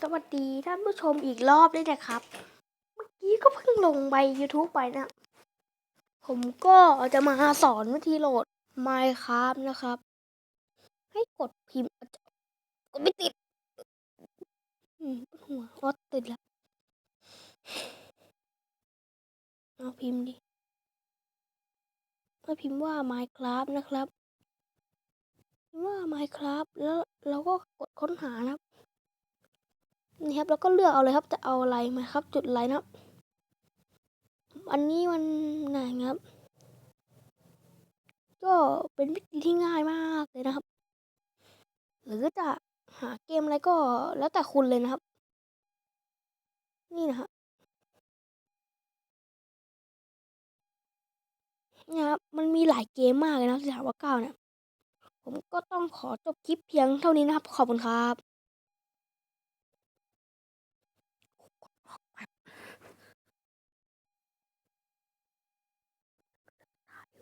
สวัสดีท่านผู้ชมอีกรอบด้วยนะครับ เมื่อกี้ก็เพิ่งลงไป YouTube ไปนะ ผมก็จะมาสอนวิธีโหลด Minecraft นะครับ ให้กดพิมพ์กดไม่ติดหัวออติดแล้วเอาพิมพ์ดิ มาพิมพ์ว่า Minecraft นะครับพิมพ์ว่า Minecraft แล้วเราก็กดค้นหานะครับนี่ครับแล้วก็เลือกเอาเลยครับจะเอาอะไรมาครับ จุดอะไรนะครับ อันนี้มันไหนครับ ก็เป็นวิธีที่ง่ายมากเลยนะครับ หรือจะหาเกมอะไรก็แล้วแต่คุณเลยนะครับ นี่นะครับ นะครับมันมีหลายเกมมากเลยนะสถาว่าเก้าเนี่ย ผมก็ต้องขอจบคลิปเพียงเท่านี้นะครับ ขอบคุณครับ